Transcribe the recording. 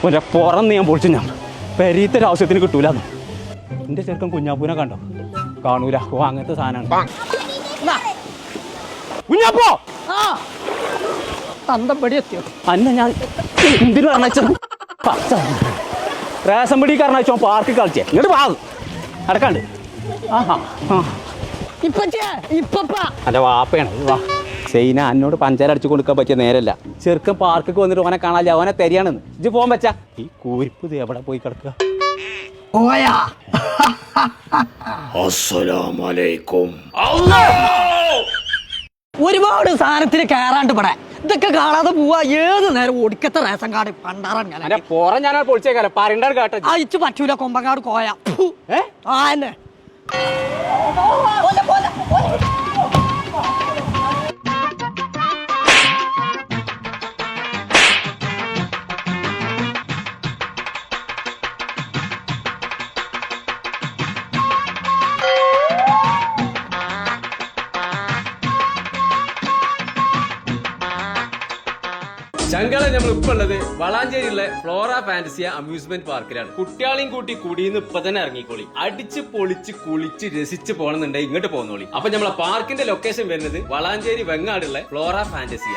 ഒരു പുറന്ന് ഞാൻ പൊളിച്ചു ഞാൻ. പെരീത്തെ ഒരു ആവശ്യത്തിന് കിട്ടൂല എന്റെ ചെറുക്കൻ കുഞ്ഞാപ്പൂനെ കണ്ടോ? കാണൂല. ഓ അങ്ങനത്തെ സാധനമാണ്. കുഞ്ഞാപ്പോ! തന്തപ്പടി എത്തിയോ? അന്ന ഞാൻ എന്തിനു പറഞ്ഞ പച്ച റേഷൻ പിടി കാരണം പാർക്കിൽ കളിച്ചേ. ഇങ്ങോട്ട് പാ അടക്കാണ്ട് ആഹാ. ആ. ഇപ്പച്ചേ ഇപ്പപ്പ. അല്ല വാപ്പയാണ്. വാ. സൈന എന്നോട് പഞ്ചാര അടിച്ചു കൊടുക്കാൻ പറ്റിയ നേരല്ല. ചെറുക്കൻ പാർക്കൊക്കെ വന്നിട്ട് ഓനെ കാണാല്ല ഓനെ തരിയാണെന്ന്. ഇജ്ജ് പോകാൻ പറ്റാ. ഈ കൂരിപ്പ് ഇത് എവിടെ പോയി കിടക്കുക? ഓയാ ഒരുപാട് സാധനത്തിന് കയറാണ്ട് ഇവിടെ. ഇതൊക്കെ കാണാതെ പോവാ. ഏത് നേരം ഒടുക്കത്തെ റേഷൻ കാർഡ് പണ്ടാറാൻ ഞാൻ. അല്ല പുറം ഞാൻ പൊളിച്ചേക്കാലോ. പറയണ്ടാണ് കേട്ടോ. അയച്ചു പറ്റൂല കൊമ്പങ്ങാട് കോയ. ആ എന്നെ ശങ്കള നമ്മൾ ഇപ്പൊ ഉള്ളത് വളാഞ്ചേരിയിലെ ഫ്ലോറ ഫാന്റസിയ അമ്യൂസ്മെന്റ് പാർക്കിലാണ് കുട്ടികളെയും കൂട്ടി കുടിയിന്ന് ഇപ്പൊ തന്നെ ഇറങ്ങിക്കോളി. അടിച്ച് പൊളിച്ച് കുളിച്ച് രസിച്ച് പോകണമെന്നുണ്ടെങ്കിൽ ഇങ്ങോട്ട് പോകുന്നോളി അപ്പൊ നമ്മളെ പാർക്കിന്റെ ലൊക്കേഷൻ വരുന്നത് വളാഞ്ചേരി വെങ്ങാടുള്ള ഫ്ലോറ ഫാന്റസിയ